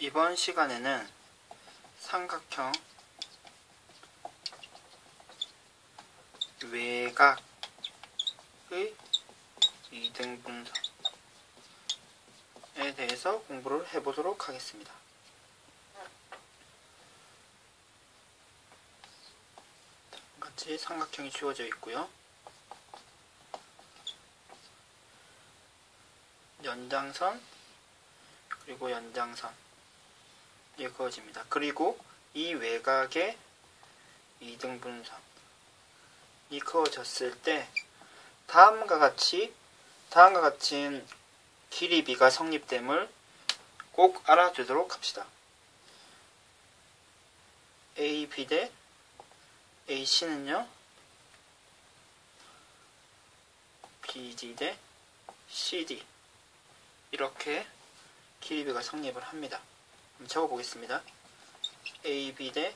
이번 시간에는 삼각형 외곽의 이등분선에 대해서 공부를 해보도록 하겠습니다. 같이 삼각형이 주어져 있고요. 연장선 그리고 연장선 이 그어집니다. 그리고 이 외곽의 이등분선 이 그어졌을 때 다음과 같이 다음과 같은 길이비가 성립됨을 꼭 알아두도록 합시다. AB 대 AC는요 BD 대 CD 이렇게 길이비가 성립을 합니다. 적어보겠습니다. AB 대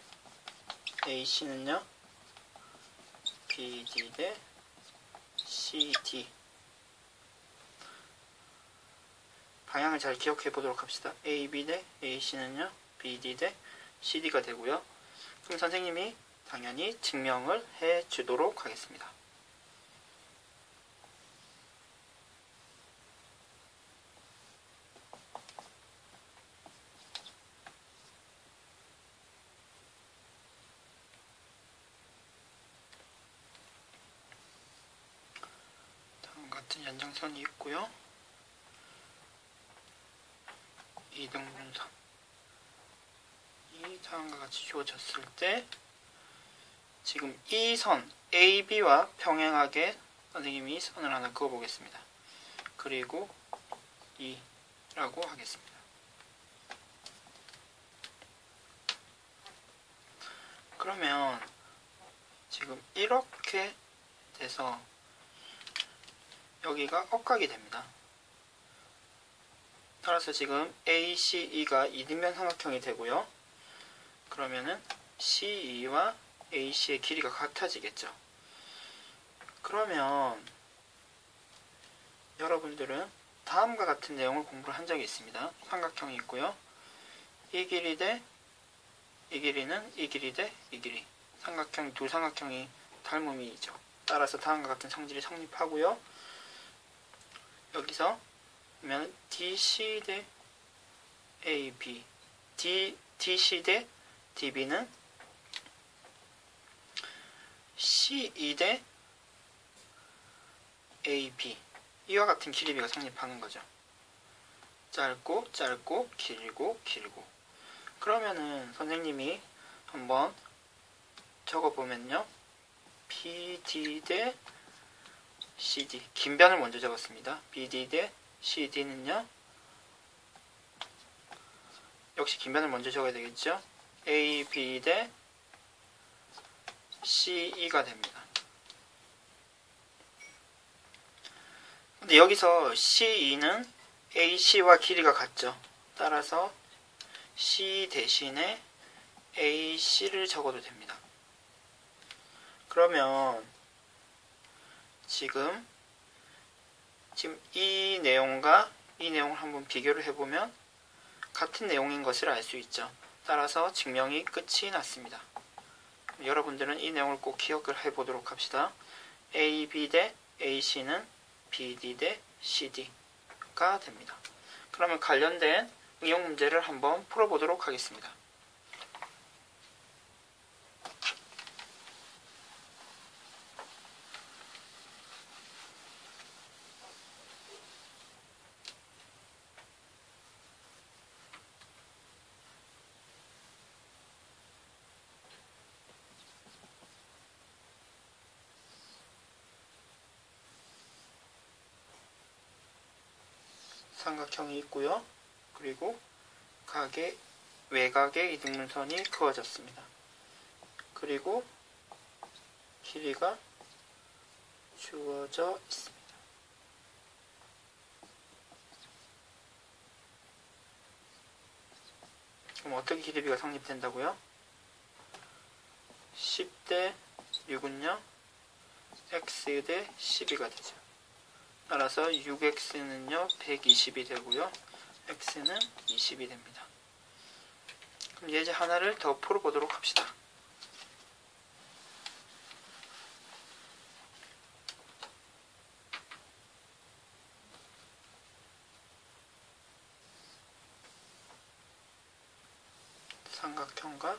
AC는요 BD 대 CD 방향을 잘 기억해 보도록 합시다. AB 대 AC는요 BD 대 CD가 되고요. 그럼 선생님이 당연히 증명을 해 주도록 하겠습니다. 다음 같은 연장선이 있고요. 이등분선 이 다음과 같이 주어졌을 때 지금 이 선 AB와 평행하게 선생님이 선을 하나 그어 보겠습니다. 그리고 2라고 하겠습니다. 그러면 지금 이렇게 돼서 여기가 억각이 됩니다. 따라서 지금 ACE가 이등변 삼각형이 되고요. 그러면은 CE와 AC의 길이가 같아지겠죠. 그러면 여러분들은 다음과 같은 내용을 공부를 한 적이 있습니다. 삼각형이 있고요. 이 길이 대 이 길이는 이 길이 대 이 길이. 삼각형 두 삼각형이 닮음이 있죠. 따라서 다음과 같은 성질이 성립하고요. 여기서 그러면 DC 대 AB, D, DC 대 DB는 C2 대 AB 이와 같은 길이비가 성립하는 거죠. 짧고 짧고 길고 길고 그러면은 선생님이 한번 적어보면요. BD 대 CD 긴 변을 먼저 적었습니다. BD 대 CD는요. 역시 긴 변을 먼저 적어야 되겠죠. AB 대 CE가 됩니다. 근데 여기서 CE는 AC와 길이가 같죠. 따라서 C 대신에 AC를 적어도 됩니다. 그러면 지금 지금 이 내용과 이 내용을 한번 비교를 해보면 같은 내용인 것을 알 수 있죠. 따라서 증명이 끝이 났습니다. 여러분들은 이 내용을 꼭 기억을 해보도록 합시다. AB 대 AC는 BD 대 CD가 됩니다. 그러면 관련된 응용 문제를 한번 풀어보도록 하겠습니다. 삼각형이 있고요. 그리고 각의 외곽의 이등분선이 그어졌습니다. 그리고 길이가 주어져 있습니다. 그럼 어떻게 길이비가 성립된다고요? 10대 6은요 x 대 12가 되죠. 따라서 6x는요 120이 되고요 x는 20이 됩니다. 그럼 예제 하나를 더 풀어보도록 합시다. 삼각형과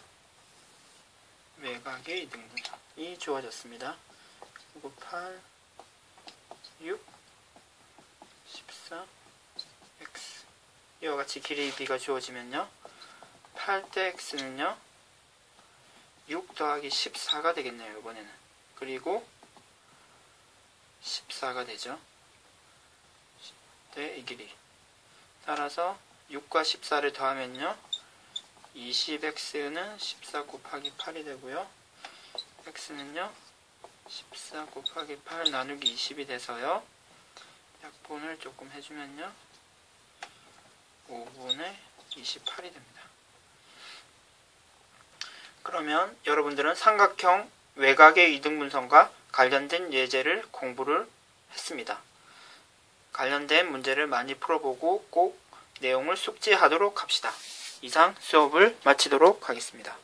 외곽의 이등분선이 주어졌습니다. 9, 8, 6, 14, x 이와 같이 길이 b가 주어지면요. 8대 x는요. 6 더하기 14가 되겠네요. 이번에는. 그리고 14가 되죠. 네, 이 길이. 따라서 6과 14를 더하면요. 20x는 14 곱하기 8이 되고요. x는요. 14 곱하기 8 나누기 20이 돼서요. 약분을 조금 해주면요. 5분의 28이 됩니다. 그러면 여러분들은 삼각형 외곽의 이등분선과 관련된 예제를 공부를 했습니다. 관련된 문제를 많이 풀어보고 꼭 내용을 숙지하도록 합시다. 이상 수업을 마치도록 하겠습니다.